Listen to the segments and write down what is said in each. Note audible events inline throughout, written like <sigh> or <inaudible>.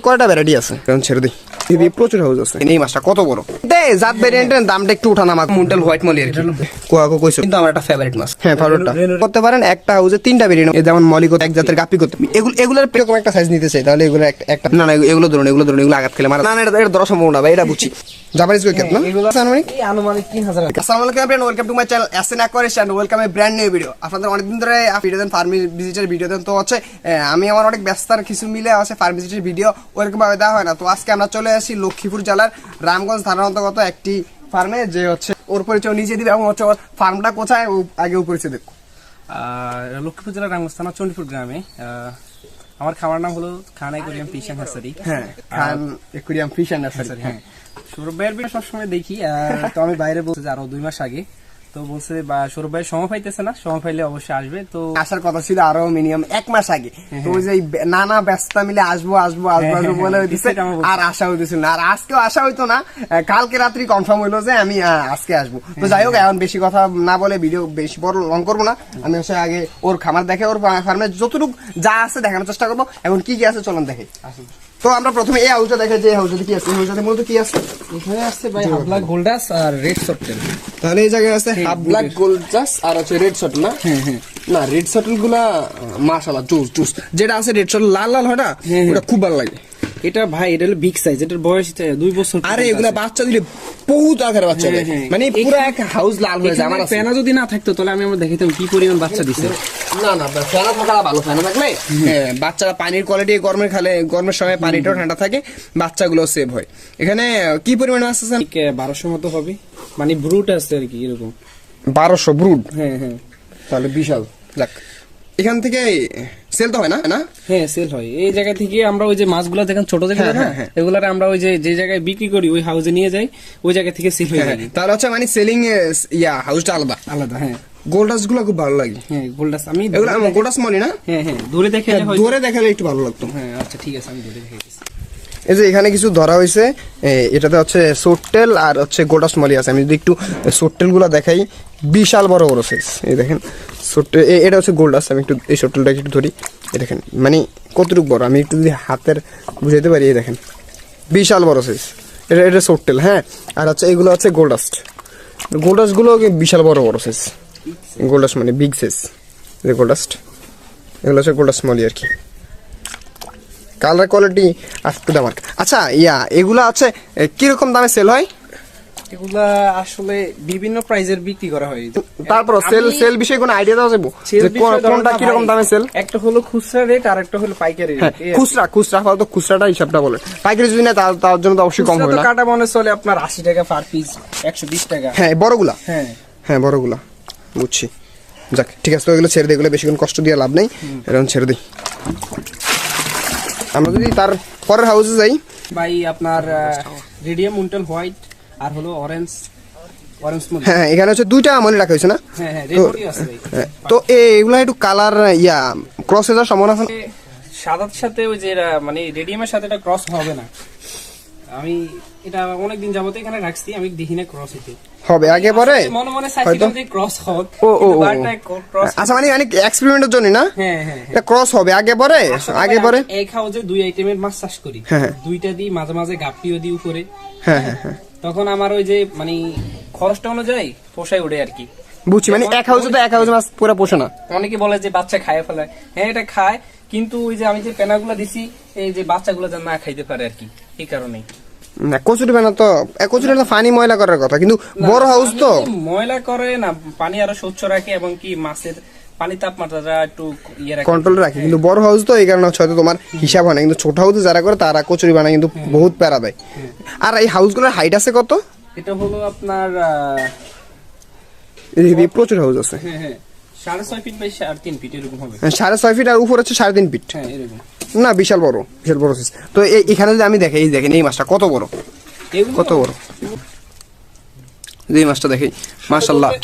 কয়টা ভ্যারাইটি আছে? কারণ ছেড়ে দিই। দিদি প্রচুর হাউস আছে। এই মাছটা কত বড়? দে জাত ভ্যারিয়েন্টের দামটা একটু উঠান আমার মুন্টাল হোয়াইট মলি আর কি। কোয়াকো কইছো। কিন্তু আমার একটা ফেভারিট মাছ। হ্যাঁ ফারুটটা করতে পারেন একটা হাউসে তিনটা ভেরিয়েন্ট যেমন মলি এক জাতের গাপি করতে এগুলো এগুলোর এরকম একটা সাইজ নিতে চাই তাহলে এগুলো একটা- না না এগুলো ধরুন এগুলো ধরুন এগুলো আঘাত খেলে মারা না না এটা এটা ধরা সম্ভব না ভাই এটা বুঝছি। জাপানিজ উইকেট না এগুলো আনুমানিক? এই আনুমানিক তিন হাজার আসসালামু আলাইকুম everyone welcome to my channel SN aquarist and welcome a brand new video আপনাদের অনেকদিন ধরে ভিডিও দেন ফার্ম ভিজিটের ভিডিও দেন তো আহ, আমি আমার অনেক ব্যস্তার কিছু মিলে আছে ফার্ম ভিজিটের ভিডিও ওরকম ভাবে দেওয়া হয় না। তো আজকে আমরা চলে আসি লক্ষ্মীপুর জেলার রামগঞ্জ থানার অন্তর্গত একটি ফার্মে যে হচ্ছে ওর পরিচয় নিজে দিবে এবং হচ্ছে ওর ফার্মটা কোথায় আগে পরিচয় দেখো লক্ষ্মীপুর জেলার রামগঞ্জ থানা চণ্ডীপুর গ্রামে আমার খাবার নাম হলো খানাই করিয়াম ফিশন হ্যাসারি হ্যাঁ খান একুরিয়াম ফিশ অ্যান্ড হ্যাঁ। হ্যাঁ। সৌরভ ভাইয়ের সবসময় দেখি তো আমি বাইরে বলছি যে আরও দুই মাস আগে। তো বলছে বা সৌরভ ভাই সময় পাইতেছে না সময় পাইলে অবশ্যই আসবে তো আসার কথা ছিল আরও মিনিমাম এক মাস আগে। তো ওই যে নানা ব্যস্ততা মিলে আসব আসব আসব হ্যাঁ, আসব হ্যাঁ, বলে হ্যাঁ, বলতে আর আশা হইতেছিল না। আর আজকেও আশা হইতো না। কালকে রাত্রি কনফার্ম হইল যে আমি আজকে আসব। তো যাই হোক এখন বেশি কথা না বলে ভিডিও বেশি বড় লং করব না। আমি হচ্ছে আগে ওর খামার দেখে ওর ফার্মে যতটুকু যা আছে দেখানোর চেষ্টা করব। এখন কি কি আছে চলুন দেখে। তো আমরা প্রথমে এই হাউসটা দেখে যে হাউসটাতে কি আছে এই হাউসটাতে মূলত কি আছে? এখানে আসছে ভাই হাবলা গোল্ডাস আর রেড সর্টেল তাহলে এই জায়গায় আছে হাফ ব্ল্যাক গোল্ড জাস আর হচ্ছে রেড সর্টেল না? হ্যাঁ হ্যাঁ। না রেড শটলগুলা মাশাআল্লাহ জুস জুস। যেটা আছে রেড সর্টেল লাল লাল হয় না? হ্যাঁ, ওটা খুব ভালো লাগে। এটা ভাই এটা হলো বিগ সাইজ এটার বয়স দুই বছর আরে এগুলা বাচ্চা দিলে বহুত আকারে বাচ্চা হ্যাঁ, দেয়। হ্যাঁ। মানে পুরো এক হাউস লাল হয়ে যায় আমার ফেনা যদি না থাকতো তাহলে আমি আমার দেখাইতাম কি পরিমাণ বাচ্চা দিছে। না না ফেনা থাকা ভালো ফেনা থাকলে বাচ্চারা পানির কোয়ালিটি গরমের খালে গরমের সময় পানিটাও ঠান্ডা থাকে বাচ্চাগুলো সেভ হয়। এখানে কি পরিমাণ মাছ আছে বারোশো মতো হবে। মানে ব্রুট আছে আর কি এরকম। বারোশো ব্রুড হ্যাঁ হ্যাঁ। তাহলে বিশাল। যাক এখান থেকে সেল তো হয় না না? হ্যাঁ সেল হয়। এই জায়গা থেকে আমরা ওই যে মাছগুলো দেখেন ছোট দেখে হ্যাঁ, না? হ্যাঁ, হ্যাঁ। এগুলার আমরা ওই যে যে জায়গায় বিক্রি করি ওই হাউসে নিয়ে যাই ওই জায়গা থেকে সেল হয়ে যায় তার হচ্ছে মানে সেলিং ইয়া হাউসটা আলাদা? আলাদা হ্যাঁ। গোল্ডাসগুলো খুব ভালো লাগে। হ্যাঁ গোল্ডাস আমি এগুলো গোল্ডাস মলি না? হ্যাঁ হ্যাঁ। দূরে দেখে দূরে দেখালে একটু ভালো লাগতো। হ্যাঁ আচ্ছা ঠিক আছে আমি দূরে দেখে এই যে এখানে কিছু ধরা হয়েছে এটাতে হচ্ছে সোট্টেল আর হচ্ছে গোটাস মলি আছে। আমি যদি একটু সোট্টেলগুলা দেখাই, বিশাল বড় বড় সাইজ এই দেখেন সোট্টেল এটা হচ্ছে গোল্ডাস আমি একটু এই সোট্টেলটা একটু ধরি। এই দেখেন মানে কতটুকু বড়? আমি একটু যদি হাতের বুঝাইতে পারি, এই দেখেন, বিশাল বড় সাইজ এটা এটা সোট্টেল হ্যাঁ? আর হচ্ছে এগুলো হচ্ছে গোল্ডাস্ট গোল্ডাস্টগুলো বিশাল বড় বড় সাইজ গোল্ডাস্ট মানে বিগ সাইজ গোল্ডাস্ট এগুলো হচ্ছে গোল্ডাস্ট মলি আর কি। Colour quality up to the mark. আচ্ছা ইয়া এগুলা আছে কীরকম দামে সেল হয়? এগুলা আসলে বিভিন্ন প্রাইজের বিক্রি করা হয়। তারপর সেল সেল বিষয়ে কোনো আইডিয়া দেওয়া যাবে? যে কোন- কোনটা না কীরকম ভাই, দামে সেল একটা হলো খুচরা রেট আর একটা হলো পাইকারি হ্যাঁ রেট খুচরা খুচরা আপাতত খুচরাটা হিসাবটা বলে। পাইকারি যদি না তার জন্য তো অবশ্যই কম হবে না। কাটা মনে চলে আপনার আশি টাকা পার পিস একশো বিশ টাকা। হ্যাঁ বড়গুলা? হ্যাঁ। হ্যাঁ বড়গুলা। বুঝছি। যাক ঠিক আছে তো এগুলো ছেড়ে দিই এগুলো বেশিক্ষণ কষ্ট দিয়ে লাভ নেই। এরকম ছেড়ে দিই আমরা যদি তার পরের হাউসে যাই। ভাই আপনার রেডিয়াম মুন্টাল হোয়াইট আর হলো অরেঞ্জ অরেঞ্জ হ্যাঁ এখানে হচ্ছে দুইটা রাখা হয়েছে না? হ্যাঁ হ্যাঁ তো হ্যাঁ, তো এগুলা একটু কালার ইয়া ক্রস হয়ে যাওয়ার সম্ভাবনা? সাদার সাথে ওই যে মানে রেডিয়ামের সাথে এটা ক্রস হবে না। আমি এটা অনেকদিন যাবত এখানে রাখছি আমি দেখি না ক্রস হইতে হবে আগে পরে? মনে মনে হয়তো? চাইছিলাম যে ক্রস ও, ও, আচ্ছা মানে অনেক এক্সপেরিমেন্টের জন্য না? হ্যাঁ হ্যাঁ হ্যাঁ। এটা ক্রস হবে আগে পরে? আগে পরে? এক হাউজে দুই আইটেমের মাছ চাষ করি। হ্যাঁ, হ্যাঁ। দুইটা দিই মাঝে মাঝে দিই উপরে। হ্যাঁ হ্যাঁ হ্যাঁ। তখন আমার ওই যে মানে খরচটা অনুযায়ী পোষায় ওঠে আর কি। বুঝছি মানে এক হাউসে তো এক হাউসে মাছ পুরো পোষে না। অনেকে বলে যে বাচ্চা খায় ফেলায় হ্যাঁ এটা খায় কিন্তু ওই যে আমি যে পেনাগুলো দিছি এই যে বাচ্চাগুলো যেন না খাইতে পারে আর কি এই কারণেই। না কচুরি বানা তো। কচুরি তো ফানি ময়লা করার কথা কিন্তু বড় হাউস তো। ময়লা করে না পানি আরও স্বচ্ছ রাখে এবং কি মাছের পানি তাপমাত্রাটা একটু ইয়ে রাখে। কন্ট্রোল রাখে কিন্তু বড় হাউস তো এই কারণে হয়তো তোমার হিসাব হয় না কিন্তু ছোট হাউসে যারা করে তারা কচুরি বানায় কিন্তু বহুত প্যারা দেয়। আর এই হাউসগুলোর হাইট আছে কত? এটা হলো আপনার প্রচুর হাউস আছে। হ্যাঁ হ্যাঁ। সাড়ে ছয় ফিট বাই সাড়ে তিন ফিট এরকম হবে। হ্যাঁ, সাড়ে ছয় ফিট আর উপর হচ্ছে সাড়ে তিন ফিট। হ্যাঁ এরকম। না বিশাল বড় বিশাল বড় size। তো এখানে যদি আমি দেখি এই দেখেন এই মাছটা কত বড়? কত বড়? এই মাছটা দেখি মাশাল্লাহ যে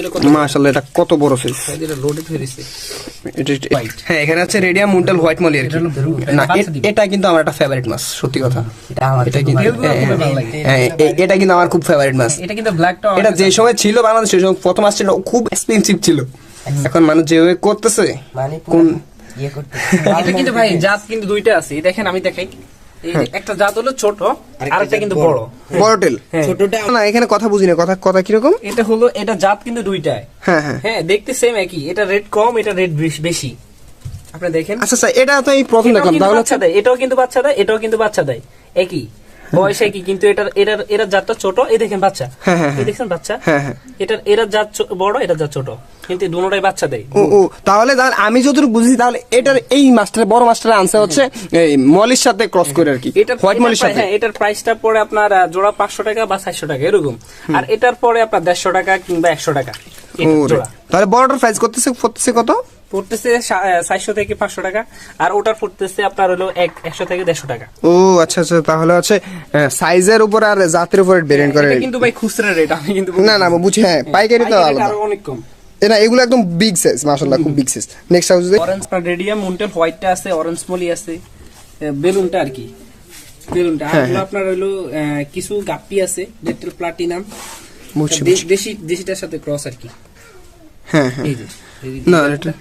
এটা কত মাশাল্লাহ এটা কত বড় সাইজ ধরেছে হ্যাঁ এখানে আছে রেডিয়াম মুন্টাল হোয়াইট মলি আর না এটা কিন্তু আমার একটা ফেভারিট মাছ সত্যি কথা। এটা কিন্তু হ্যাঁ, হ্যাঁ, হ্যাঁ, এটা কিন্তু আমার খুব ফেভারিট মাছ। এটা কিন্তু ব্ল্যাকটা এটা যে সময় ছিল বাংলাদেশ সেই সময় প্রথম আসছিল খুব এক্সপেন্সিভ ছিল। এখন মানুষ যেভাবে করতেছে কোন <laughs> এটা কিন্তু ভাই জাত কিন্তু দুইটা আছে। দেখেন আমি দেখাই। একটা জাত হলো ছোট আরেকটা কিন্তু বড়। বড়। টেল। ছোটটা না এখানে কথা বুঝি না কথা কথা কীরকম? এটা হলো এটা জাত কিন্তু দুইটাই হ্যাঁ হ্যাঁ। হ্যাঁ দেখতে সেম একই। এটা রেড কম এটা রেড বেশি আপনি দেখেন। আচ্ছা স্যার এটা তো এই প্রথম দেখলাম তাহলে বাচ্চা দেয় এটাও কিন্তু বাচ্চা দেয় এটাও কিন্তু বাচ্চা দেয়। একই। বয়স কিন্তু এটার এটার এটার জাতটা ছোট এই দেখেন বাচ্চা। হ্যাঁ, হ্যাঁ, এই দেখছেন বাচ্চা। হ্যাঁ, হ্যাঁ। এটার এরা জাত বড় এটা জাত ছোট। কিন্তু দুটোটাই বাচ্চা দেয়। ও ও তাহলে তাহলে আমি যতটুকু বুঝি তাহলে এটার এই মাস্টার বড় মাস্টারের আনসার হচ্ছে এই মলির সাথে ক্রস করে আর কি। এটার হোয়াইট মলির সাথে। হ্যাঁ এটার প্রাইসটা পড়ে আপনার জোড়া পাঁচশো টাকা বা চারশো টাকা এরকম। আর এটার পরে আপনার দেড়শো টাকা কিংবা একশো টাকা ও জোড়া। তাহলে বড়টার প্রাইস করতেছে করতেছে কত? পড়তেছে চারশো থেকে পাঁচশো টাকা আর ওটার পড়তেছে আপনার হলো এক একশো থেকে দেড়শো টাকা। ও আচ্ছা আচ্ছা তাহলে হচ্ছে সাইজের উপর আর জাতের উপর ভেরিয়েন্ট করে কিন্তু ভাই খুচরা রেট আমি কিন্তু না না বুঝি হ্যাঁ পাইকারি তো আলাদা। অনেক কম। এ না এগুলো একদম বিগ সাইজ মাশাআল্লাহ খুব big size next house orange radium মুন্টেল হোয়াইটটা আছে অরেঞ্জ মলি আছে বেলুনটা আর কি বেলুনটা। আর হ্যাঁ, হলো হ্যাঁ। আপনার হলো কিছু গাপ্পি আছে ডেটল প্লাটিনাম। দেশি দেশিটার সাথে ক্রস আর কি। হ্যাঁ হ্যাঁ। না, এটা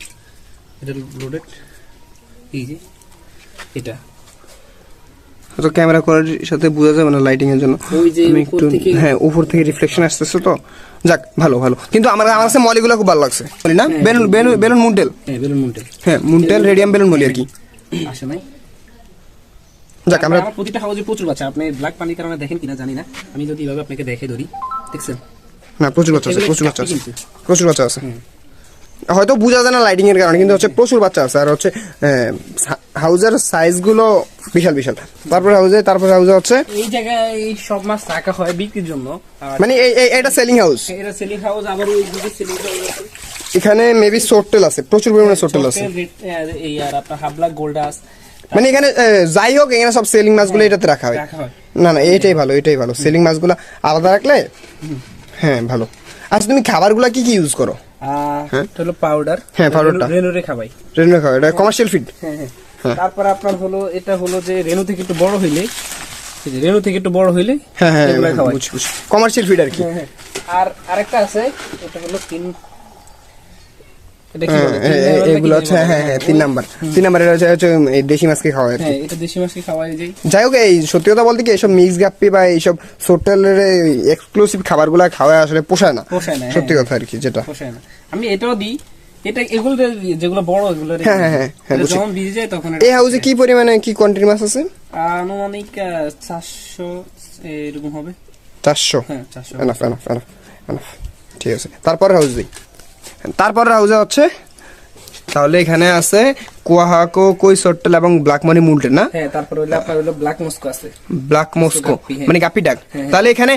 এটা- এটা লোডেড এই যে এটা। তো ক্যামেরা কোয়ালিটির সাথে বোঝা যাবে না লাইটিং এর জন্য। আমি একটু হ্যাঁ উপর থেকে রিফ্লেকশন আসতেছে তো। যাক ভালো ভালো। কিন্তু আমার আমার কাছে মলিগুলো খুব ভালো লাগছে। বলি না? বেলুন বেলুন বেলুন মুন্টেল। হ্যাঁ বেলুন মুন্টেল। হ্যাঁ মুন্টেল রেডিয়াম বেলুন বলি আর কি। আসে নাই। যাক আমরা প্রতিটা হাউজে প্রচুর বাচ্চা। আপনি ব্ল্যাক পানির কারণে দেখেন কিনা জানি না। আমি যদি এভাবে আপনাকে দেখে ধরি দেখছেন? না প্রচুর বাচ্চা আছে প্রচুর বাচ্চা আছে। প্রচুর বাচ্চা আছে। হয়তো বোঝা যায় না লাইটিং এর কারণে কিন্তু হচ্ছে প্রচুর বাচ্চা আছে। আর হচ্ছে হাউজের সাইজগুলো বিশাল বিশাল। তারপরে হাউজে তারপরে হাউজে হচ্ছে এই জায়গায় এই সব মাছ রাখা হয় বিক্রির জন্য। মানে এই এটা সেলিং হাউস এটা সেলিং হাউস আবার ওই দিকে সেলিং হাউস আছে। এখানে মেবি সোটেল আছে প্রচুর পরিমাণে সোটেল আছে। এই আর আপনার হাবলা গোল্ডাস মানে এখানে যাই হোক এখানে সব সেলিং মাছগুলো এটাতে রাখা হয়। না না এটাই ভালো এটাই ভালো। সেলিং মাছগুলো আলাদা রাখলে হ্যাঁ ভালো। আচ্ছা তুমি খাবারগুলো কি কি ইউজ করো? হলো পাউডার হ্যাঁ, powderটা। রেনুরে খাবাই। রেনু খাওয়া এটা কমার্শিয়াল ফিড হ্যাঁ হ্যাঁ। তারপর আপনার হলো এটা হলো যে রেনু থেকে একটু বড় হইলে রেনু থেকে একটু বড় হইলে হ্যাঁ হ্যাঁ কমার্শিয়াল ফিড আর কি। হ্যাঁ, হ্যাঁ। আর আরেকটা আছে এটা হলো তিন এটা কি হ্যাঁ, বলে? তিন এ- এ- নাম্বার নাকি এগুলো কি হচ্ছে? হ্যাঁ হ্যাঁ তিন নাম্বার। তিন নাম্বার এটা হচ্ছে হচ্ছে দেশি মাছকে খাওয়া হ্যাঁ এটা দেশি মাছকে খাওয়াই যায় যাই হোক এই সত্যি কথা বলতে কি এইসব মিক্স গাপ্পি বা এইসব সোটেলের এক্সক্লুসিভ খাবারগুলো খাওয়া আসলে পোষায় না। পোষায় না, সত্যি হ্যাঁ। কথা আর কি যেটা। পোষায় না। আমি এটাও দিই। এটা এগুলো যেগুলো বড় এগুলো হ্যাঁ, হ্যাঁ, হ্যাঁ, হ্যাঁ, এটা যখন ভিজে যায় তখন এই হাউসে কি পরিমাণে কি কোয়ান্টিটি মাছ আছে? আনুমানিক চারশো এরকম হবে। চারশো? হ্যাঁ চারশো। এনাফ এনাফ এনাফ এনাফ ঠিক আছে। তারপরে হাউস দিই। তারপরে হাউজে হচ্ছে তাহলে এখানে আছে কুয়াহাকো কই সট্টেল এবং ব্ল্যাক মানি মুলটেন না? হ্যাঁ তারপর হইল আপনার হইল ব্ল্যাক মস্কো আছে। ব্ল্যাক মস্কো হ্যাঁ। মানে গাপি ডাক। হ্যাঁ। তাহলে এখানে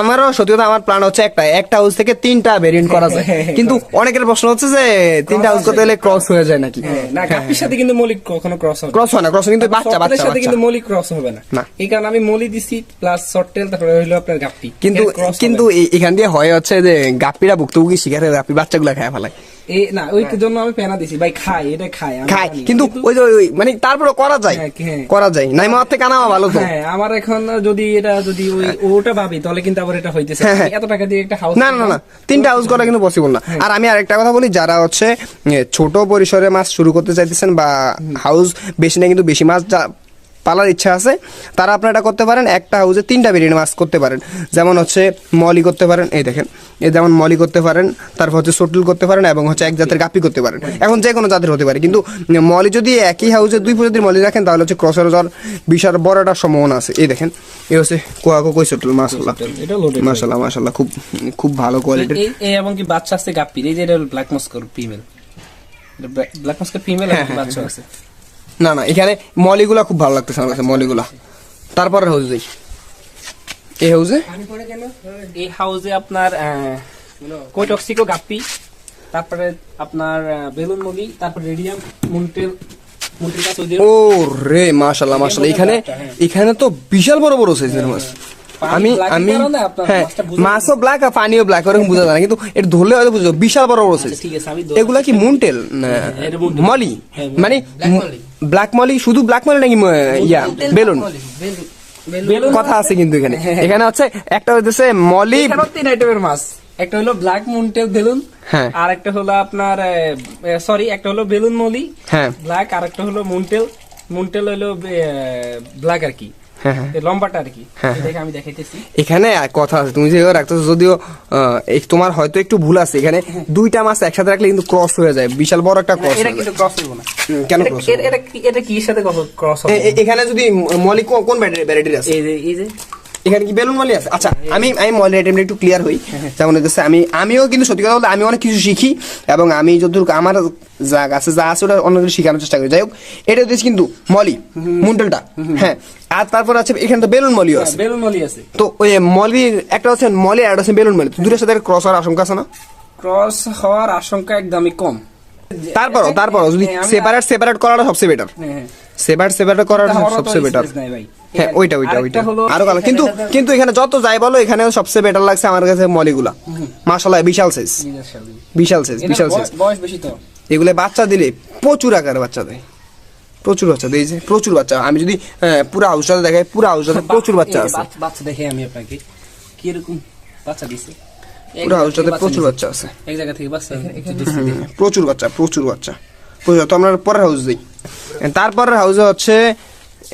আমারও সত্যি কথা আমার প্ল্যান হচ্ছে একটা একটা হাউস থেকে তিনটা ভেরিয়েন্ট করা যায়। হ্যাঁ, হ্যাঁ, কিন্তু অনেকের প্রশ্ন হচ্ছে যে তিনটা হাউস করতে গেলে ক্রস হয়ে যায় নাকি? হ্যাঁ, না গাপ্পির সাথে কিন্তু মৌলিক কখনো ক্রস হবে না। ক্রস হয় না ক্রস কিন্তু বাচ্চা বাচ্চা সাথে কিন্তু মৌলিক ক্রস হবে না। এই কারণে আমি মলি দিছি প্লাস সফটেল তারপরে হইল আপনার গাপ্পি। কিন্তু কিন্তু। এখান দিয়ে হয় হচ্ছে যে গাপ্পিরা ভুক্তভোগী শিকারে গাপ্পি বাচ্চাগুলো খায় ফেলায়। এই না ওই জন্য আমি পেনা দিছি। ভাই খাই এটা খায় জানি। কিন্তু ওই যে মানে তারপরে করা যায়। হ্যাঁ, হ্যাঁ। করা যায়। নাই মার থেকে আনা ভালো তো। হ্যাঁ আমার এখন যদি এটা যদি ওই ওটা ভাবি তাহলে কিন্তু আবার এটা হইতেছে। হ্যাঁ, হ্যাঁ। এত টাকা দিয়ে একটা হাউস না না না তিনটা হাউস করা কিন্তু পসিবল না। আর আমি আরেকটা কথা বলি যারা হচ্ছে ছোট পরিসরে মাছ শুরু করতে চাইতেছেন বা হাউস বেশি না কিন্তু বেশি মাছ পালার ইচ্ছা আছে তারা আপনারা এটা করতে পারেন একটা হাউসে তিনটা ভেরিয়েন্ট মাছ করতে পারেন। যেমন হচ্ছে মলি করতে পারেন এই দেখেন এই যেমন মলি করতে পারেন তারপর হচ্ছে সোটল করতে পারেন এবং হচ্ছে এক জাতের গাপি করতে পারেন। এখন যে কোনো জাতের হতে পারে কিন্তু মলি যদি একই হাউসে দুই প্রজাতির মলি রাখেন তাহলে হচ্ছে ক্রসের যাওয়ার বিশাল বড় একটা সম্ভাবনা আছে। এই দেখেন এই হচ্ছে কোয়াকো কই সোটল মাসাল্লাহ মাশাল্লাহ মাশাল্লাহ খুব খুব ভালো কোয়ালিটির এই এবং কি বাচ্চা আছে গাপ্পির এই যে এটা ব্ল্যাক মস্কোর ফিমেল ব্ল্যাক মস্কোর ফিমেল হ্যাঁ, বাচ্চা আছে। না না এখানে মলিগুলা খুব ভালো লাগতেছে আমার কাছে মলিগুলা। তারপরে হাউস যাই এই হাউসে এই হাউসে আপনার কোইটক্সিকো গাপ্পি তারপরে আপনার বেলুন মুগি তারপর রেডিয়াম মুন্টেল ও রে মাশাল্লাহ মাশাল্লাহ এখানে এখানে তো বিশাল বড় বড় সাইজের মাছ। আমি আমি হ্যাঁ মাছও ব্ল্যাক আর পানিও ব্ল্যাক ওরকম বোঝা যায় না। কিন্তু এটা ধরলে হয়তো বুঝব বিশাল বড় বড় সাইজ আচ্ছা, ঠিক আছে, আমি এগুলা কি মুন্টেল? মলি? হ্যাঁ, মানে। ব্ল্যাক মলি শুধু ব্ল্যাক মলি নাকি ইয়া বেলুন বেলুন কথা আছে কিন্তু এখানে। এখানে হচ্ছে একটা হচ্ছে মলি তিন আইটেমের মাছ। একটা হলো ব্ল্যাক মুনটেল বেলুন হ্যাঁ। আর একটা হলো আপনার সরি একটা হলো বেলুন মলি হ্যাঁ। ব্ল্যাক আর একটা হলো মুনটেল মুনটেল হলো ব্ল্যাক আর কি। হ্যাঁ হ্যাঁ লম্বাটা আর কি হ্যাঁ, দেখে আমি দেখাইতেছি। এখানে এক কথা আছে তুমি যেভাবে রাখতেছো যদিও আহ, তোমার হয়তো একটু ভুল আছে এখানে দুইটা মাছ একসাথে রাখলে কিন্তু ক্রস হয়ে যায় বিশাল বড় একটা ক্রস এটা কিন্তু ক্রস হইব না। কেন এটা- কি- কি সাথে ক্রস হবে? এখানে যদি মলিক কোন- কোন ভ্যারাইটির আছে? এই যে এই যে এখানে কি বেলুন মলি আছে? আচ্ছা আমি আমি মলি আইটেমটা একটু ক্লিয়ার হই। যেমন হচ্ছে আমি আমিও কিন্তু সত্যি কথা বলতে আমি অনেক কিছু শিখি এবং আমি যতটুকু আমার যা আছে যা আছে ওটা অন্য কিছু শেখানোর চেষ্টা করি। যাই হোক এটা হচ্ছে কিন্তু মলি মুন্ডলটা। হ্যাঁ আর তারপর আছে এখানে তো বেলুন মলিও আছে। বেলুন মলি আছে। তো ওই মলি একটা হচ্ছে মলি আর হচ্ছে বেলুন মলি। দুটোর সাথে ক্রস হওয়ার আশঙ্কা আছে না? ক্রস হওয়ার আশঙ্কা একদমই কম। তারপরও তারপরও যদি হ্যাঁ, সেপারেট সেপারেট করাটা সবচেয়ে বেটার হ্যাঁ, হ্যাঁ। সেপারেট সেপারেট করাটা সবচেয়ে বেটার ভাই। হ্যাঁ ওইটা ওইটা ওইটা। আরও ভালো। কিন্তু কিন্তু এখানে যত যাই বলো এখানে সবচেয়ে বেটার লাগছে আমার কাছে মলিগুলা। মাশাআল্লাহ বিশাল সাইজ বিশাল সাইজ বিশাল সাইজ বয়স বেশি তো। এগুলো বাচ্চা দিলে প্রচুর আকারে বাচ্চা দেয়। প্রচুর বাচ্চা দেয় যে প্রচুর বাচ্চা। আমি যদি পুরো হাউসটাতে দেখাই পুরো হাউসটাতে <laughs> প্রচুর বাচ্চা আছে। বাচ্চা- দেখে আমি আপনাকে বাচ্চা দিছে। পুরো হাউসটাতে প্রচুর বাচ্চা আছে। এক জায়গা থেকে বাচ্চা প্রচুর বাচ্চা প্রচুর বাচ্চা। প্রচুর তো আমরা পরের হাউস দিই। তারপরের হাউসে হচ্ছে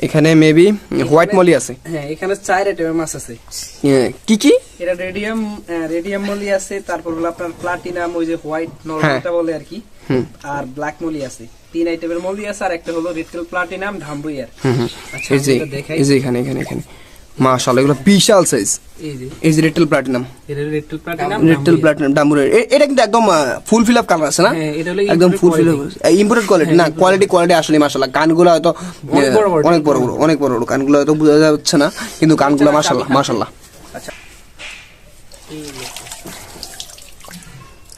এখানে মেবি হোয়াইট মলি আছে। হ্যাঁ এখানে চার আইটেমের মাছ আছে। কি কি? এটা রেডিয়াম রেডিয়াম মলি আছে তারপর হলো আপনার প্লাটিনাম ওই যে হোয়াইট হ্যাঁ। নরমালটা বলে আর কি। আর ব্ল্যাক মলি আছে। তিন আইটেমের মলি আছে আর একটা হলো রিটেল প্লাটিনাম হুম আচ্ছা। এই যে এখানে এখানে এখানে। মাশাআল্লাহ এগুলো বিশাল সাইজ এই যে। Red tail platinum red tail platinum red tail platinum এটা কিন্তু একদম ফুল ফিল আপ কালার আছে না? হ্যাঁ, এটা হলো একদম full fill up imported quality না কোয়ালিটি কোয়ালিটি আসলে মাশাআল্লাহ কানগুলো হয়তো অনেক বড় বড়, অনেক বড় বড় হয়তো বোঝা যাচ্ছে না কিন্তু কানগুলো এটা মাশাআল্লাহ কান- মাশাআল্লাহ। আচ্ছা।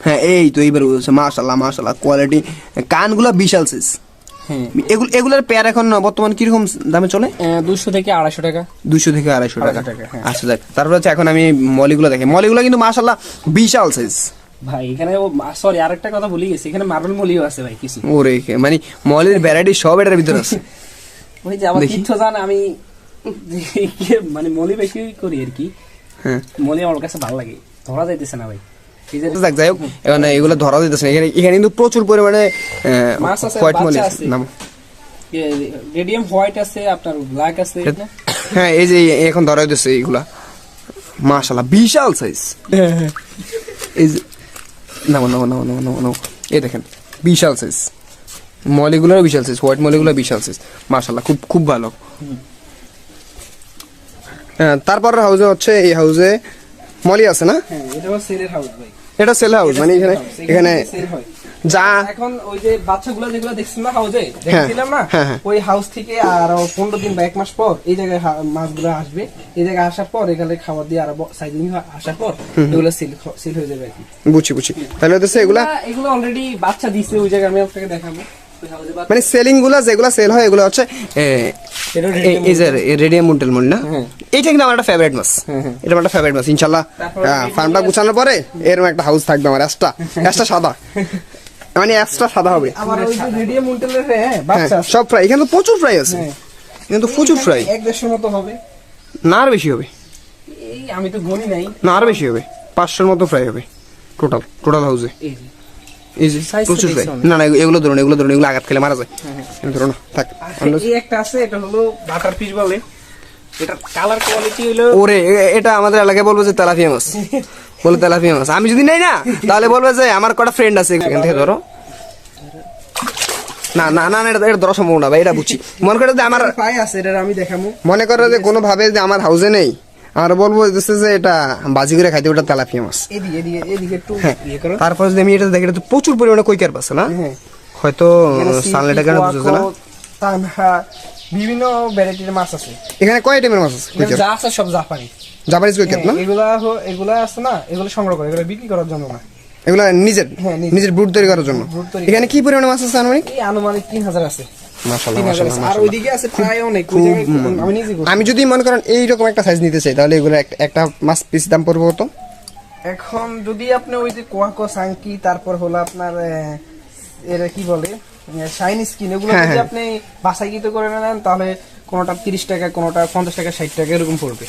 হ্যাঁ এই তো এইবার বুঝছে মাশাআল্লাহ মাশাআল্লাহ কোয়ালিটি কানগুলো বিশাল সাইজ এগুলো এগুলোর পেয়ার এখন বর্তমান কীরকম দামে চলে? দুশো থেকে আড়াইশো টাকা। দুশো থেকে আড়াইশো টাকা। হ্যাঁ। আচ্ছা দেখ তারপর হচ্ছে এখন আমি মলিগুলো দেখি। মলিগুলো কিন্তু মাশাআল্লাহ বিশাল সাইজ ভাই এখানে সরি আরেকটা কথা ভুলে গেছি। এখানে মার্বেল মলিও আছে ভাই কিছু। ওরে মানে মলের ভ্যারাইটি সব এটার ভিতরে আছে। <laughs> ওই যে আমার। তীর্থ জান আমি <laughs> মানে মলি বেশি করি আর কি। হ্যাঁ। মলি আমার কাছে ভালো লাগে। ধরা যাইতেছে না ভাই। এই যাই হোক এখানে এগুলো ধরা দিতেছে এখানে এখানে কিন্তু প্রচুর পরিমাণে হোয়াইট মলি নাম রেডিয়াম হোয়াইট আছে আপনার ব্ল্যাক আছে হ্যাঁ এই যে এখন ধরা দিতেছে এইগুলা। মাশাআল্লাহ বিশাল সাইজ এই যে নামো নামো নামো নামো নামো নামো। এই দেখেন বিশাল সাইজ মলিগুলোর বিশাল সাইজ হোয়াইট বিশাল সাইজ খুব খুব ভালো। তারপর হাউজে হচ্ছে এই হাউসে মলি আছে না? হ্যাঁ এটা সেলের হাউস ভাই। এটা সেল হাউস মানে এখানে এখানে যা এখন ওই যে বাচ্চাগুলো যেগুলো দেখছেন না হাউসে দেখছিলাম না? হ্যাঁ, হ্যাঁ। ওই হাউস থেকে আর পনেরো দিন বা এক মাস পর এই জায়গায় মাছগুলো আসবে। এই জায়গায় আসার পর এখানে খাবার দিয়ে আর সাইজিং আসার পর এগুলো সিল সিল হয়ে যাবে বুঝছি তাহলে হচ্ছে এগুলা এগুলো অলরেডি বাচ্চা দিছে ওই জায়গায় আমি আপনাকে দেখাবো। মানে সেলিংগুলা যেগুলা সেল হয় এগুলো হচ্ছে এই যে রেডিয়াম মুন্টেল মল না? হ্যাঁ। এইটা কিন্তু আমার একটা ফেভারিট মাছ। হ্যাঁ, হ্যাঁ। এটা আমার একটা ফেভারিট মাছ ইনশাল্লাহ হ্যাঁ, ফার্মটা গুলো- গুছানোর পরে এরকম একটা হাউস থাকবে আমার এক্সট্রা এক্সট্রা সাদা। মানে এক্সট্রা সাদা হবে। আবার ওই যে রেডিয়াম মুন্টেলের হ্যাঁ হ্যাঁ। সব ফ্রাই এখানে তো প্রচুর ফ্রাই আছে। হ্যাঁ। কিন্তু প্রচুর ফ্রাই এক দেড়শোর মতো হবে। না আর বেশি হবে। আমি তো গনি নাই। না আর বেশি হবে। পাঁচশোর মতো ফ্রাই হবে টোটাল টোটাল হাউসে এই যে। প্রচুর ফ্রাই না না এগুলো ধরুন এগুলো ধরুন এগুলো আঘাত খেলে মারা যায়। ধরুন থাক একটা আছে এটা হলো বাটার পিস বলে। এটা কালার কোয়ালিটি হলো ওরে এটা আমাদের এলাকায় বলব যে তেলাপিয়া মাছ বলে তেলাপিয়া মাছ আমি যদি নেই না তাহলে বলবে যে আমার কটা ফ্রেন্ড আছে এখান থেকে ধরো। না না না এটা এটা ধরা সম্ভব না ভাই এটা বুঝছি। মনে করে যে আমার প্রায় আছে এটা আমি দেখাবো মনে করে যে কোনো ভাবে যে আমার হাউসে নেই আর বলব যে যে এটা বাজি করে খাইতে ওটা তেলাপিয়া মাছ এদিকে এদিকে এদিকে একটু হ্যাঁ ইয়ে করো। তারপর যদি আমি এটা দেখি এটা তো প্রচুর পরিমাণে কৈকার পাচ্ছে না? হ্যাঁ। হয়তো এখানে সিল্কি, সানলাইট বুঝেছে না? বিভিন্ন ভ্যারাইটির মাছ আছে। এখানে কয় আইটেমের মাছ আছে? যা আছে সব জাপানি। জাপানিজ কৈকার না? হ্যাঁ, এগুলা এগুলা আছে না এগুলো সংগ্রহ করে এগুলো বিক্রি করার জন্য না। এগুলো নিজের হ্যাঁ, নিজের। ব্রুড তৈরি করার জন্য? এখানে কি পরিমাণে মাছ আছে আনুমানিক? এই আনুমানিক তিন হাজার আছে। আমি যদি মনে করেন এইরকম একটা সাইজ নিতে চাই তাহলে এগুলো একটা- একটা মাছ পিস দাম পড়বে কত? এখন যদি আপনি ওই যে কোয়াকো সাংকি তারপর হলো আপনার এরা কি বলে? শাইন স্কিন এগুলো হ্যাঁ, যদি হ্যাঁ। আপনি বাসাইকৃত করে নেন তাহলে কোনোটা তিরিশ টাকা কোনোটা পঞ্চাশ টাকা ষাট টাকা এরকম পড়বে।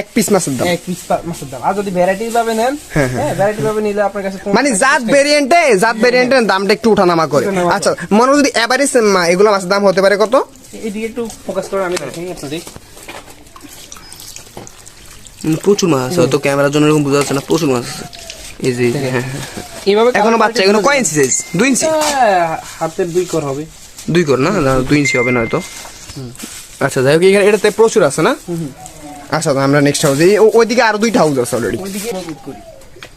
এক পিস মাছের দাম। এক পিস মাছের দাম। আর যদি ভ্যারাইটি ভাবে নেন হ্যাঁ ভ্যারাইটি ভাবে নিলে আপনার কাছে মানে জাত ভেরিয়েন্টে জাত ভেরিয়েন্টের দামটা একটু ওঠানামা করে। আচ্ছা মনে হয় যদি এভারেজ এগুলো মাছের দাম হতে পারে কত? টাকা। এইদিকে একটু ফোকাস করে আমি দেখাই আপনাদের। প্রচুর মাছ আছে হয়তো ক্যামেরার জন্য এরকম বোঝা যাচ্ছে না প্রচুর মাছ আছে। এই যে হ্যাঁ, হ্যাঁ। এইভাবে এখনও বাচ্চা এখনও কয় ইঞ্চি সাইজ দুই ইঞ্চি আহ, হাতের দুই কর হবে। দুই কর না? দুই ইঞ্চি হবে না হয়তো। আচ্ছা যাই হোক এখানে এটাতে প্রচুর আছে না? আচ্ছা আমরা নেক্সট হাউস ওইদিকে আরও দুইটা হাউস আছে অলরেডি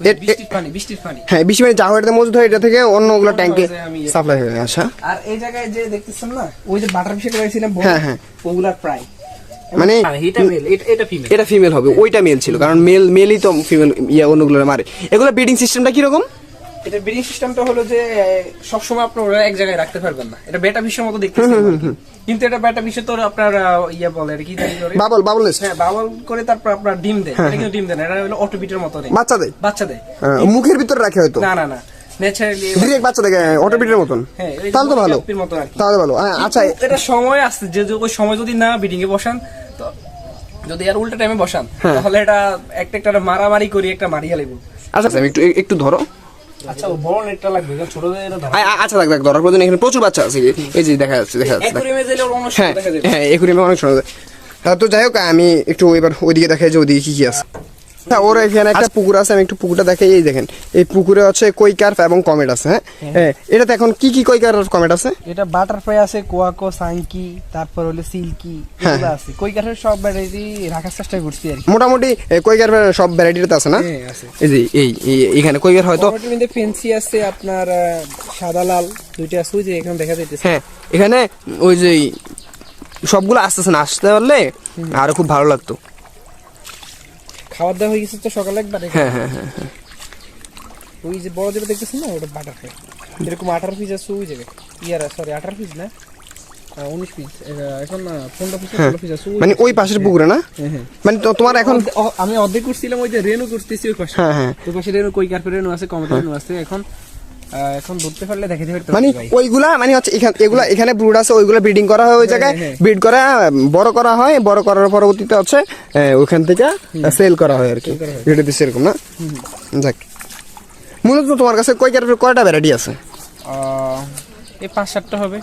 এ- বৃষ্টির পানি বৃষ্টির পানি। হ্যাঁ হয়ে মজুদ হয় এটা থেকে অন্য ওগুলো ট্যাঙ্কে সাপ্লাই হয়ে আচ্ছা। আর এই জায়গায় যে দেখতেছেন না ওই যে বাটার ফিশে করেছিলাম হ্যাঁ, হ্যাঁ। ওগুলার প্রায়। মানে এটা ফিমেল হবে ওইটা মেল ছিল কারণ মেল মেলই তো ফিমেল ইয়া অন্যগুলো মারে। এগুলো ব্রিডিং সিস্টেমটা কীরকম? এটা ব্রিডিং সিস্টেমটা হলো যে সব সময় আপনার ওরা এক জায়গায় রাখতে পারবেন না। এটা বেটা ফিশের মতো দেখতে কিন্তু এটা বেটা ফিশে তো আপনার ইয়ে বলে এটা কি বাবল বাবল হ্যাঁ বাবল করে তারপর আপনার ডিম দেয়। এটা কিন্তু ডিম দেয় না এটা হলো অটোবিটের মতো বাচ্চা দেয়? বাচ্চা দেয়। হ্যাঁ, মুখের ভিতরে রাখে হয়তো। না না না। ন্যাচারালি ডিরেক্ট বাচ্চা দেখে অটোপিটের মতন। তাহলে তো ভালো। গাপ্পির মতো আর কি। তাহলে ভালো। আচ্ছা এটা সময় আসছে যে যে ওই সময় যদি না বিডিং এ বসান তো যদি আর উল্টা টাইমে বসান। তাহলে এটা একটা একটা মারামারি করি একটা মারিয়া লাগবে আচ্ছা একটু একটু ধরো। আচ্ছা বড় নেটটা লাগবে এটা আচ্ছা ধরার প্রয়োজন এখানে প্রচুর বাচ্চা আছে। এই যে দেখা যাচ্ছে দেখা হ্যাঁ সময় হ্যাঁ এখুনি অনেক শোনা যায় হ্যাঁ, তো যাই হোক আমি একটু এবার ওইদিকে দেখাই যে ওইদিকে কি কি আছে। হ্যাঁ ওর এখানে একটা পুকুর আছে আমি একটু পুকুরটা দেখাই। এই দেখেন এই পুকুরে হচ্ছে কৈকার্প এবং কমেট আছে হ্যাঁ? হ্যাঁ। এটাতে এখন কি কি কৈকার আর কমেট আছে? এটা বাটারফ্লাই আছে কোয়াকো সাংকি তারপর হলো সিল্কি এগুলো আছে। কই কাঠের সব ভ্যারাইটি রাখার চেষ্টা করছি আর মোটামুটি কৈকার সব ভ্যারাইটিতে আছে না? হ্যাঁ আছে। এই যে এই এখানে কৈকার হয়তো টমেটোর মধ্যে ফেন্সি আছে আপনার সাদা লাল দুইটা আছে যে এখানে দেখা যাইতেছে। হ্যাঁ এখানে ওই যে সবগুলো আসতেছে না আসতে পারলে আরও খুব ভালো লাগতো। দাওয়া হয়ে গেছে তো সকালে একবার। হ্যাঁ হ্যাঁ হ্যাঁ ওই যে বড় যেটা দেখতেছেন না? ওটা বাটারফ্লাই এরকম আঠারো পিস আছে ওই যাবে ইয়ার সরি আঠারো পিস না? উনিশ পিস এখন পনেরো পিস ষোলো পিস আছে। মানে ওই পাশের পুকুরে না। মানে তোমার এখন আমি অর্ধেক করছিলাম ওই যে রেনু করতেছি ওই পাশে। হ্যাঁ হ্যাঁ। ওই পাশে রেনু কই কার্পে রেনু আছে কমতে রেনু আছে। এখন এখন ধরতে পারলে দেখাতে পারতে মানে ওইগুলা মানে হচ্ছে এখানে এগুলা এখানে ব্রুড আছে ওইগুলা ব্রিডিং করা হয় ওই জায়গায়। হ্যাঁ। ব্রিড করা বড় করা হয় বড় করার পরবর্তীতে হচ্ছে এ, ওইখান থেকে সেল করা হয় আর কি। এটা দিচ্ছে এরকম না? যাক। মূলত তোমার কাছে কয় কয়টা ভ্যারাইটি আছে? এই পাঁচ সাতটা হবে।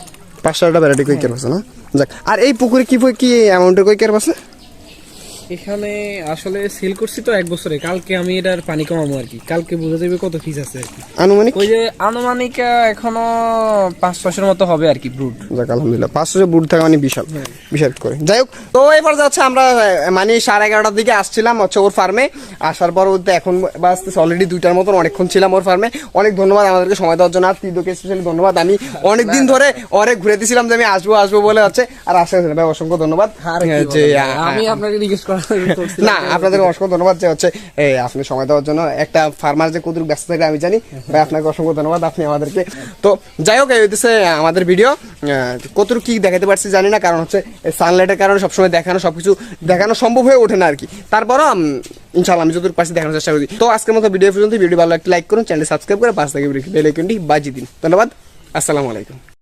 পাঁচ ছয়টা ভ্যারাইটি কই ক্যারেট আছে না? যাক আর এই পুকুরে কি কি অ্যামাউন্টের কই ক্যারেট আছে? এখানে আসলে সেল করছি তো এক বছরে। কালকে আমি এটার পানি কমাবো আর কি। কালকে বোঝা যাবে কত পিস আছে আর কি। আনুমানিক? ওই যে আনুমানিক এখনও পাঁচ ছশের মতো হবে আর কি ব্রুড যাক আলহামদুলিল্লাহ। পাঁচশো যে বুট থাকা মানে বিশাল। বিশাল করে। যাই হোক তো এবার যাচ্ছে আমরা মানে সাড়ে এগারোটার দিকে আসছিলাম হচ্ছে ওর ফার্মে আসার পর ওতে এখন বাজতেছে অলরেডি দুইটার মতন অনেকক্ষণ ছিলাম ওর ফার্মে অনেক ধন্যবাদ আমাদেরকে সময় দেওয়ার জন্য। আর তিদোকে স্পেশালি ধন্যবাদ। আমি অনেকদিন ধরে অরে ঘুরে দিছিলাম যে আমি আসব আসব বলে হচ্ছে। আর আসতে। ভাই অসংখ্য ধন্যবাদ। যে আ- আমি আপনাকে করা না আপনাদের অসংখ্য ধন্যবাদ যে হচ্ছে এই আপনি সময় দেওয়ার জন্য একটা ফার্মার যে কতটুকু ব্যস্ত থাকে আমি জানি। ভাই আপনাকে অসংখ্য ধন্যবাদ আপনি আমাদেরকে তো যাই হোক এই আমাদের ভিডিও কতটুকু কি দেখাতে পারছি জানি না কারণ হচ্ছে সানলাইটের কারণে সবসময় দেখানো সবকিছু দেখানো সম্ভব হয়ে ওঠে না আর কি। তারপরও ইনশাল্লাহ আমি যতটুকু পারছি দেখানোর চেষ্টা করি। তো আজকের মতো ভিডিও পর্যন্ত ভিডিও ভালো একটা লাইক করুন চ্যানেল সাবস্ক্রাইব করে পাঁচ থেকে বেল আইকনটি বাজিয়ে দিন। ধন্যবাদ আসসালামু আলাইকুম।